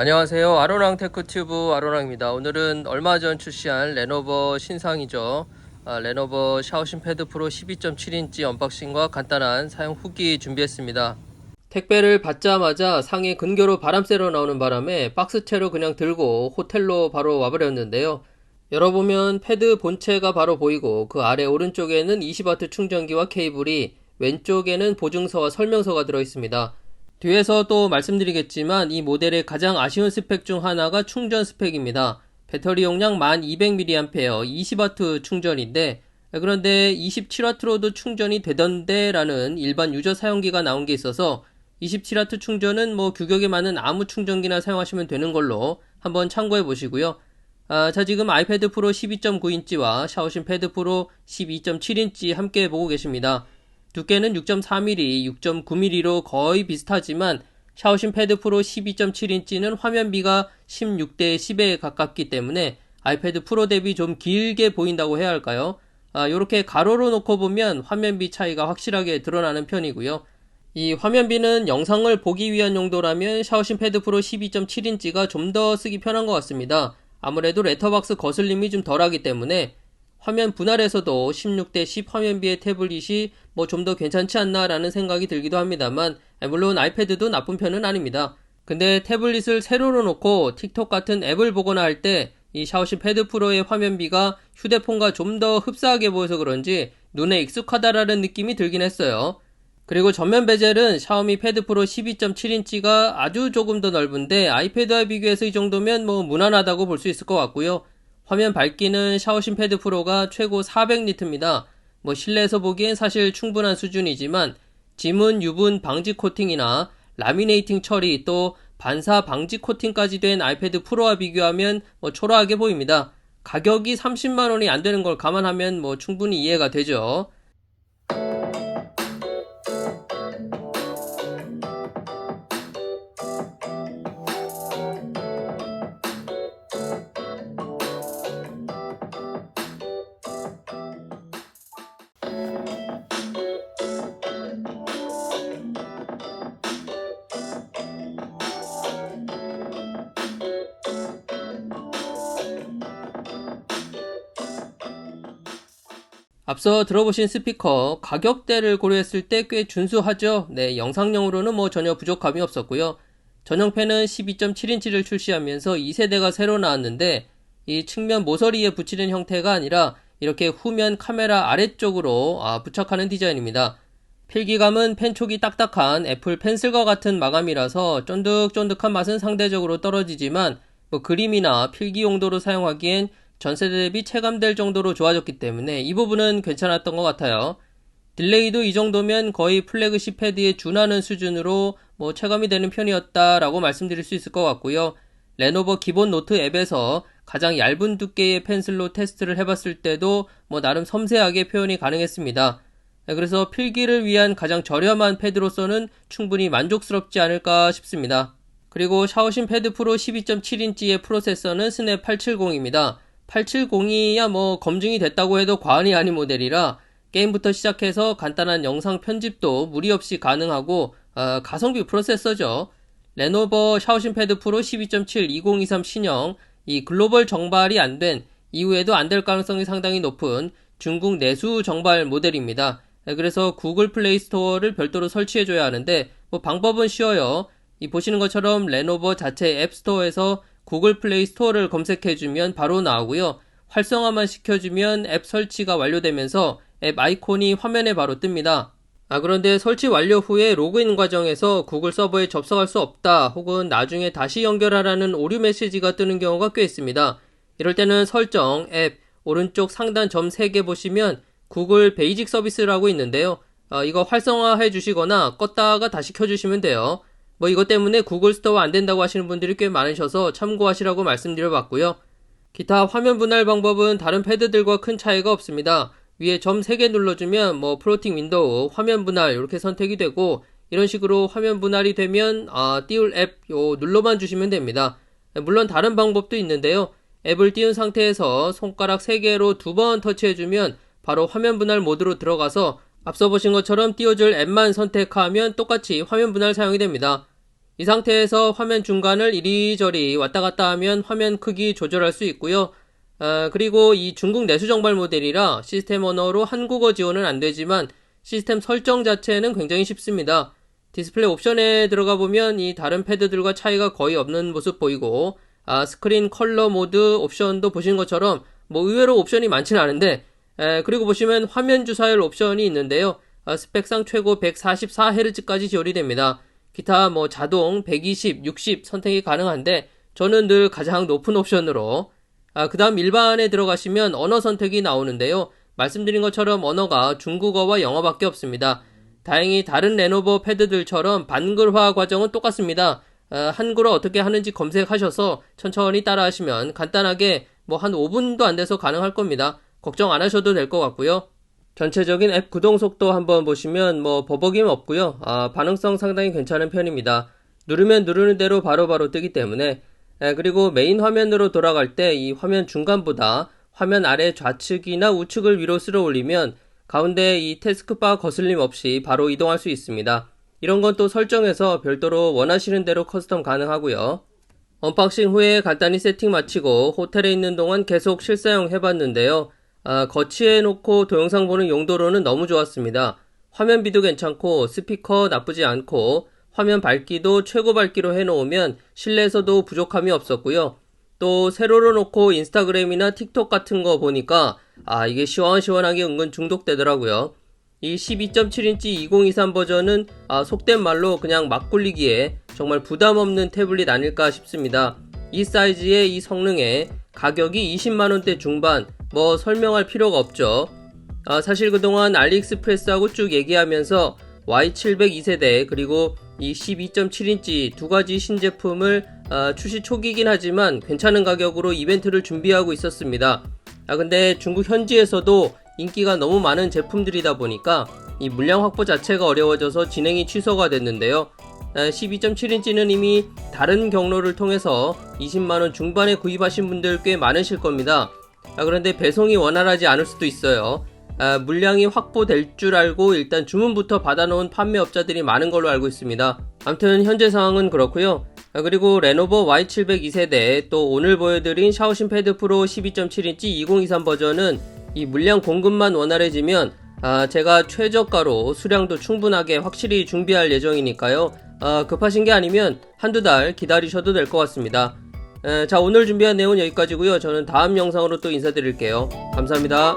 안녕하세요. 아로랑 테크튜브 아로랑입니다. 오늘은 얼마 전 출시한 레노버 신상이죠. 아, 레노버 샤오신 패드 프로 12.7인치 언박싱과 간단한 사용 후기 준비했습니다. 택배를 받자마자 상에 근교로 바람 쐬러 나오는 바람에 박스채로 그냥 들고 호텔로 바로 와버렸는데요. 열어보면 패드 본체가 바로 보이고 그 아래 오른쪽에는 20W 충전기와 케이블이 왼쪽에는 보증서와 설명서가 들어있습니다. 뒤에서 또 말씀드리겠지만 이 모델의 가장 아쉬운 스펙 중 하나가 충전 스펙입니다. 배터리 용량 1200mAh 20W 충전인데 그런데 27W로도 충전이 되던데 라는 일반 유저 사용기가 나온 게 있어서 27W 충전은 뭐 규격에 맞는 아무 충전기나 사용하시면 되는 걸로 한번 참고해 보시고요. 아, 자 지금 아이패드 프로 12.9인치와 샤오신 패드 프로 12.7인치 함께 보고 계십니다. 두께는 6.4mm, 6.9mm로 거의 비슷하지만 샤오신 패드 프로 12.7인치는 화면비가 16대 10에 가깝기 때문에 아이패드 프로 대비 좀 길게 보인다고 해야 할까요? 아, 요렇게 가로로 놓고 보면 화면비 차이가 확실하게 드러나는 편이고요. 이 화면비는 영상을 보기 위한 용도라면 샤오신 패드 프로 12.7인치가 좀 더 쓰기 편한 것 같습니다. 아무래도 레터박스 거슬림이 좀 덜하기 때문에 화면 분할에서도 16대 10 화면비의 태블릿이 뭐 좀 더 괜찮지 않나라는 생각이 들기도 합니다만 물론 아이패드도 나쁜 편은 아닙니다. 근데 태블릿을 세로로 놓고 틱톡 같은 앱을 보거나 할 때 이 샤오시 패드 프로의 화면비가 휴대폰과 좀 더 흡사하게 보여서 그런지 눈에 익숙하다라는 느낌이 들긴 했어요. 그리고 전면 베젤은 샤오미 패드 프로 12.7인치가 아주 조금 더 넓은데 아이패드와 비교해서 이 정도면 뭐 무난하다고 볼 수 있을 것 같고요. 화면 밝기는 샤오신 패드 프로가 최고 400니트입니다. 뭐 실내에서 보기엔 사실 충분한 수준이지만 지문 유분 방지 코팅이나 라미네이팅 처리 또 반사 방지 코팅까지 된 아이패드 프로와 비교하면 뭐 초라하게 보입니다. 가격이 30만 원이 안 되는 걸 감안하면 뭐 충분히 이해가 되죠. 앞서 들어보신 스피커 가격대를 고려했을 때 꽤 준수하죠. 네, 영상용으로는 뭐 전혀 부족함이 없었고요. 전용팬은 12.7인치를 출시하면서 2세대가 새로 나왔는데 이 측면 모서리에 붙이는 형태가 아니라 이렇게 후면 카메라 아래쪽으로 아, 부착하는 디자인입니다. 필기감은 펜촉이 딱딱한 애플 펜슬과 같은 마감이라서 쫀득쫀득한 맛은 상대적으로 떨어지지만 뭐 그림이나 필기 용도로 사용하기엔 전세대 대비 체감될 정도로 좋아졌기 때문에 이 부분은 괜찮았던 것 같아요. 딜레이도 이 정도면 거의 플래그십 패드에 준하는 수준으로 뭐 체감이 되는 편이었다라고 말씀드릴 수 있을 것 같고요. 레노버 기본 노트 앱에서 가장 얇은 두께의 펜슬로 테스트를 해봤을 때도 뭐 나름 섬세하게 표현이 가능했습니다. 그래서 필기를 위한 가장 저렴한 패드로서는 충분히 만족스럽지 않을까 싶습니다. 그리고 샤오신 패드 프로 12.7인치의 프로세서는 스냅 870입니다. 870이야 뭐 검증이 됐다고 해도 과언이 아닌 모델이라 게임부터 시작해서 간단한 영상 편집도 무리 없이 가능하고 어, 가성비 프로세서죠. 레노버 샤오신 패드 프로 12.7 2023 신형 이 글로벌 정발이 안 된 이후에도 안 될 가능성이 상당히 높은 중국 내수 정발 모델입니다. 그래서 구글 플레이 스토어를 별도로 설치해줘야 하는데 뭐 방법은 쉬워요. 이 보시는 것처럼 레노버 자체 앱 스토어에서 구글 플레이 스토어를 검색해주면 바로 나오고요. 활성화만 시켜주면 앱 설치가 완료되면서 앱 아이콘이 화면에 바로 뜹니다. 아, 그런데 설치 완료 후에 로그인 과정에서 구글 서버에 접속할 수 없다 혹은 나중에 다시 연결하라는 오류 메시지가 뜨는 경우가 꽤 있습니다. 이럴 때는 설정, 앱, 오른쪽 상단 점 3개 보시면 구글 베이직 서비스라고 있는데요. 아, 이거 활성화해 주시거나 껐다가 다시 켜주시면 돼요. 뭐 이것 때문에 구글 스토어 안 된다고 하시는 분들이 꽤 많으셔서 참고하시라고 말씀드려 봤고요. 기타 화면 분할 방법은 다른 패드들과 큰 차이가 없습니다. 위에 점 3개 눌러주면 뭐 플로팅 윈도우, 화면 분할 이렇게 선택이 되고 이런 식으로 화면 분할이 되면 아, 띄울 앱 요 눌러만 주시면 됩니다. 물론 다른 방법도 있는데요. 앱을 띄운 상태에서 손가락 3개로 두 번 터치해주면 바로 화면 분할 모드로 들어가서 앞서 보신 것처럼 띄워줄 앱만 선택하면 똑같이 화면 분할 사용이 됩니다. 이 상태에서 화면 중간을 이리저리 왔다 갔다 하면 화면 크기 조절할 수 있고요. 아, 그리고 이 중국 내수 정발 모델이라 시스템 언어로 한국어 지원은 안 되지만 시스템 설정 자체는 굉장히 쉽습니다. 디스플레이 옵션에 들어가 보면 이 다른 패드들과 차이가 거의 없는 모습 보이고 아, 스크린 컬러 모드 옵션도 보시는 것처럼 뭐 의외로 옵션이 많지는 않은데 에, 그리고 보시면 화면 주사율 옵션이 있는데요. 아, 스펙상 최고 144Hz까지 지원이 됩니다. 기타 뭐 자동 120, 60 선택이 가능한데 저는 늘 가장 높은 옵션으로 아, 그 다음 일반에 들어가시면 언어 선택이 나오는데요. 말씀드린 것처럼 언어가 중국어와 영어밖에 없습니다. 다행히 다른 레노버 패드들처럼 반글화 과정은 똑같습니다. 아, 한글어 어떻게 하는지 검색하셔서 천천히 따라 하시면 간단하게 뭐 한 5분도 안 돼서 가능할 겁니다. 걱정 안 하셔도 될 것 같고요. 전체적인 앱 구동 속도 한번 보시면 뭐 버벅임 없고요. 아, 반응성 상당히 괜찮은 편입니다. 누르면 누르는 대로 바로바로 뜨기 때문에 에, 그리고 메인 화면으로 돌아갈 때 이 화면 중간보다 화면 아래 좌측이나 우측을 위로 쓸어 올리면 가운데 이 태스크바 거슬림 없이 바로 이동할 수 있습니다. 이런 건 또 설정해서 별도로 원하시는 대로 커스텀 가능하고요. 언박싱 후에 간단히 세팅 마치고 호텔에 있는 동안 계속 실사용 해봤는데요. 아, 거치해 놓고 동영상 보는 용도로는 너무 좋았습니다. 화면비도 괜찮고 스피커 나쁘지 않고 화면 밝기도 최고 밝기로 해놓으면 실내에서도 부족함이 없었고요. 또 세로로 놓고 인스타그램이나 틱톡 같은 거 보니까 아 이게 시원시원하게 은근 중독되더라고요. 이 12.7인치 2023 버전은 아, 속된 말로 그냥 막 굴리기에 정말 부담 없는 태블릿 아닐까 싶습니다. 이 사이즈의 이 성능에 가격이 20만원대 중반 뭐 설명할 필요가 없죠. 아, 사실 그동안 알리익스프레스하고 쭉 얘기하면서 Y700 2세대 그리고 이 12.7인치 두 가지 신제품을 아, 출시 초기이긴 하지만 괜찮은 가격으로 이벤트를 준비하고 있었습니다. 아 근데 중국 현지에서도 인기가 너무 많은 제품들이다 보니까 이 물량 확보 자체가 어려워져서 진행이 취소가 됐는데요. 12.7인치는 이미 다른 경로를 통해서 20만원 중반에 구입하신 분들 꽤 많으실 겁니다. 아, 그런데 배송이 원활하지 않을 수도 있어요. 아, 물량이 확보될 줄 알고 일단 주문부터 받아놓은 판매업자들이 많은 걸로 알고 있습니다. 아무튼 현재 상황은 그렇고요. 아, 그리고 레노버 Y700 2세대 또 오늘 보여드린 샤오신 패드 프로 12.7인치 2023 버전은 이 물량 공급만 원활해지면 아, 제가 최저가로 수량도 충분하게 확실히 준비할 예정이니까요. 아, 급하신 게 아니면 한두 달 기다리셔도 될 것 같습니다. 에, 자 오늘 준비한 내용은 여기까지고요. 저는 다음 영상으로 또 인사드릴게요. 감사합니다.